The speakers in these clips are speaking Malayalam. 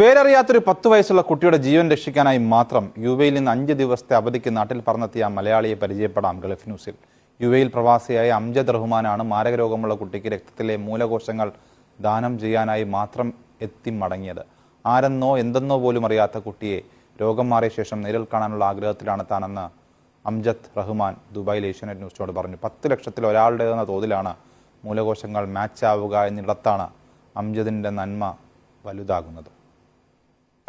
പേരറിയാത്തൊരു പത്ത് വയസ്സുള്ള കുട്ടിയുടെ ജീവൻ രക്ഷിക്കാനായി മാത്രം യു എയിൽ നിന്ന് അഞ്ച് ദിവസത്തെ അവധിക്ക് നാട്ടിൽ പറന്നെത്തിയ മലയാളിയെ പരിചയപ്പെടാം ഗൾഫ് ന്യൂസിൽ. യു എയിൽ പ്രവാസിയായ അംജദ് റഹ്മാനാണ് മാരക രോഗമുള്ള കുട്ടിക്ക് രക്തത്തിലെ മൂലകോശങ്ങൾ ദാനം ചെയ്യാനായി മാത്രം എത്തി മടങ്ങിയത്. ആരെന്നോ എന്തെന്നോ പോലും അറിയാത്ത കുട്ടിയെ രോഗം മാറിയ ശേഷം നേരിൽ കാണാനുള്ള ആഗ്രഹത്തിലാണ് താനെന്ന് അംജദ് റഹ്മാൻ ദുബായിൽ ഏഷ്യാനെറ്റ് ന്യൂസിനോട് പറഞ്ഞു. പത്ത് ലക്ഷത്തിൽ ഒരാളുടേതെന്ന തോതിലാണ് മൂലകോശങ്ങൾ മാച്ച് ആവുക എന്നിടത്താണ് അംജദിന്റെ നന്മ വലുതാകുന്നത്.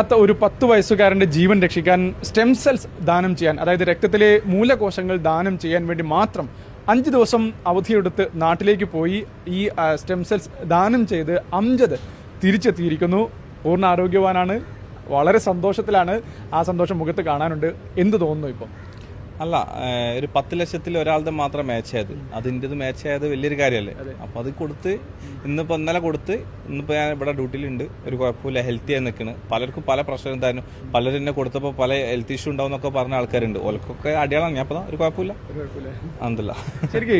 അത്ത ഒരു പത്ത് വയസ്സുകാരന്റെ ജീവൻ രക്ഷിക്കാൻ സ്റ്റെം സെൽസ് ദാനം ചെയ്യാൻ അതായത് രക്തത്തിലെ മൂലകോശങ്ങൾ ദാനം ചെയ്യാൻ വേണ്ടി മാത്രം അഞ്ച് ദിവസം അവധിയെടുത്ത് നാട്ടിലേക്ക് പോയി ഈ സ്റ്റെം സെൽസ് ദാനം ചെയ്ത് അംജദ് തിരിച്ചെത്തിയിരിക്കുന്നു. പൂർണ ആരോഗ്യവാനാണ്. വളരെ സന്തോഷത്തിലാണ് ആ സന്തോഷം മുഖത്ത് കാണാനുണ്ട്. എന്ത് തോന്നുന്നു ഇപ്പം? അല്ല ഒരു പത്ത് ലക്ഷത്തിൽ ഒരാളുടെ മാത്രം മാച്ച് ആയത്. അതിന്റെത് മാച്ച് ആയത് വലിയൊരു കാര്യമല്ലേ? അപ്പം അത് കൊടുത്ത് ഇന്നിപ്പോൾ ഇന്നലെ കൊടുത്ത് ഇന്നിപ്പോൾ ഞാൻ ഇവിടെ ഡ്യൂട്ടിയിലുണ്ട്. ഒരു കുഴപ്പമില്ല ഹെൽത്തി ആയി നിൽക്കുന്നു പലർക്കും പല പ്രശ്നം എന്തായാലും പലരും എന്നെ കൊടുത്തപ്പോൾ പല ഹെൽത്ത് ഇഷ്യൂ ഉണ്ടാവും എന്നൊക്കെ പറഞ്ഞ ആൾക്കാരുണ്ട്. ഓൽക്കൊക്കെ അടിയാളാണ്. ഞാൻ അപ്പം ഒരു കുഴപ്പമില്ല. അതല്ല ശരിക്കും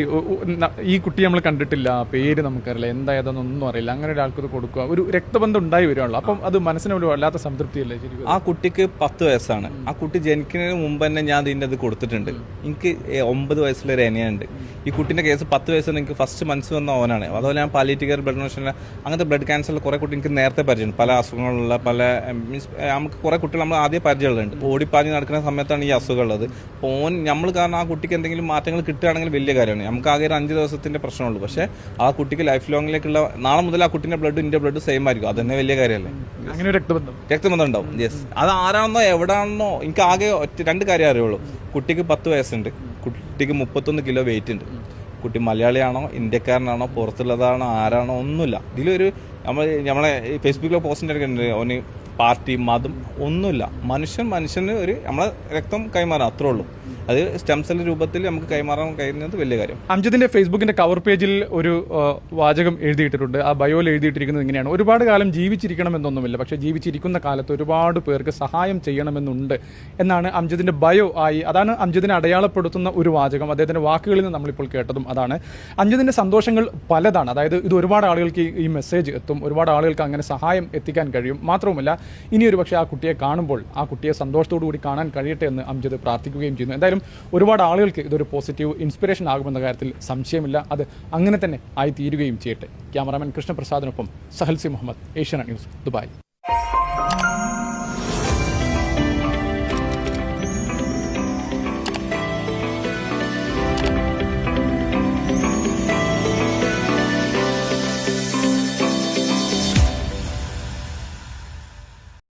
ഈ കുട്ടി നമ്മൾ കണ്ടിട്ടില്ല. പേര് നമുക്കറിയില്ല. എന്തായതെന്നൊന്നും അറിയില്ല. അങ്ങനെ ഒരാൾക്ക് ഇത് കൊടുക്കുക. ഒരു രക്തബന്ധം ഉണ്ടായി വരുവാണല്ലോ അപ്പം അത് മനസ്സിന് ഒരു വല്ലാത്ത സംതൃപ്തിയല്ലേ ശരി ആ കുട്ടിക്ക് പത്ത് വയസ്സാണ്. ആ കുട്ടി ജനിക്കുന്നതിന് മുമ്പ് തന്നെ ഞാൻ ഇതിന്റെ അത് കൊടുത്തിട്ടുണ്ട്. എനിക്ക് ഏ- ഒമ്പത് വയസ്സിലൊരു അനിയുണ്ട് ഈ കുട്ടിന്റെ കേസ് പത്ത് വയസ്സിൽ എനിക്ക് ഫസ്റ്റ് മനസ്സ് വന്ന ഓനാണ്. അതുപോലെ ഞാൻ പാലിറ്റിക്കൽ ബ്ലഡ് ഡൊണേഷൻ അങ്ങനത്തെ ബ്ലഡ് ക്യാൻസറിൽ കുറേ കുട്ടി എനിക്ക് നേരത്തെ പരിചയമുണ്ട്. പല അസുഖങ്ങളുള്ള പല മീൻസ് നമുക്ക് കുറേ കുട്ടികൾ നമ്മൾ ആദ്യം പരിചയമുള്ളുണ്ട് ഓടിപ്പാഞ്ഞ് നടക്കുന്ന സമയത്താണ് ഈ അസുഖം ഉള്ളത് ഓൻ നമ്മൾ കാരണം ആ കുട്ടിക്ക് എന്തെങ്കിലും മാറ്റങ്ങൾ കിട്ടുകയാണെങ്കിൽ വലിയ കാര്യമാണ്. നമുക്ക് ആകെ ഒരു അഞ്ച് ദിവസത്തിന്റെ പ്രശ്നമുള്ളൂ. പക്ഷേ ആ കുട്ടിക്ക് ലൈഫ് ലോങ്ങിലേക്കുള്ള നാളെ മുതൽ ആ കുട്ടിന്റെ ബ്ലഡ് ഇന്റെ ബ്ലഡ് സെയിം ആയിരിക്കും. അത് തന്നെ വലിയ കാര്യമല്ലേ? അങ്ങനെ രക്തബന്ധം. രക്തബന്ധം ഉണ്ടാവും. യെസ് അത് ആരാണെന്നോ എവിടെയാണെന്നോ എനിക്ക് ആകെ രണ്ട് കാര്യം അറിയുള്ളൂ. കുട്ടിക്ക് പത്ത് വയസ്സുണ്ട്. കുട്ടിക്ക് മുപ്പത്തൊന്ന് കിലോ വെയിറ്റ് ഉണ്ട്. കുട്ടി മലയാളിയാണോ ഇന്ത്യക്കാരനാണോ പുറത്തുള്ളതാണോ ആരാണോ ഒന്നുമില്ല. ഇതിലൊരു നമ്മൾ നമ്മളെ ഫേസ്ബുക്കിലെ പോസ്റ്റിന്റെ എടുക്കുന്നുണ്ട് അവന് പാർട്ടി മതം ഒന്നുമില്ല. മനുഷ്യൻ മനുഷ്യന് ഒരു നമ്മളെ രക്തം കൈമാറാം അത്രേ ഉള്ളൂ. അത് സ്റ്റെം സെൽ രൂപത്തിൽ നമുക്ക് കൈമാറാൻ കഴിയുന്നത് വലിയ കാര്യം. അംജിദിന്റെ ഫേസ്ബുക്കിന്റെ കവർ പേജിൽ ഒരു വാചകം എഴുതിയിട്ടിട്ടുണ്ട്. ആ ബയോയിൽ എഴുതിയിട്ടിരിക്കുന്നത് ഇങ്ങനെയാണ്. ഒരുപാട് കാലം ജീവിച്ചിരിക്കണം ജീവിച്ചിരിക്കണമെന്നൊന്നുമില്ല. പക്ഷേ ജീവിച്ചിരിക്കുന്ന കാലത്ത് ഒരുപാട് പേർക്ക് സഹായം ചെയ്യണമെന്നുണ്ട് എന്നാണ് അംജിദിന്റെ ബയോ ആയി അതാണ് അംജിദിനെ അടയാളപ്പെടുത്തുന്ന ഒരു വാചകം. അദ്ദേഹത്തിന്റെ വാക്കുകളിൽ നിന്ന് നമ്മളിപ്പോൾ കേട്ടതും അതാണ്. അംജിദിന്റെ സന്തോഷങ്ങൾ പലതാണ്. അതായത് ഇത് ഒരുപാട് ആളുകൾക്ക് ഈ- മെസ്സേജ് എത്തും. ഒരുപാട് ആളുകൾക്ക് അങ്ങനെ സഹായം എത്തിക്കാൻ കഴിയും. മാത്രവുമല്ല ഇനി പക്ഷേ ആ കുട്ടിയെ കാണുമ്പോൾ ആ കുട്ടിയെ സന്തോഷത്തോടു കൂടി കാണാൻ കഴിയട്ടെ എന്ന് അംജിദ് പ്രാർത്ഥിക്കുകയും ചെയ്യുന്നു. എന്തായാലും ഒരുപാട് ആളുകൾക്ക് ഇതൊരു പോസിറ്റീവ് ഇൻസ്പിറേഷൻ ആകുമെന്ന കാര്യത്തിൽ സംശയമില്ല. അത് അങ്ങനെ തന്നെ ആയി തീരുകയും ചെയ്യട്ടെ. ക്യാമറാമാൻ കൃഷ്ണപ്രസാദിനൊപ്പം സഹൽസി മുഹമ്മദ് ഏഷ്യാനെറ്റ് ന്യൂസ് ദുബായ്.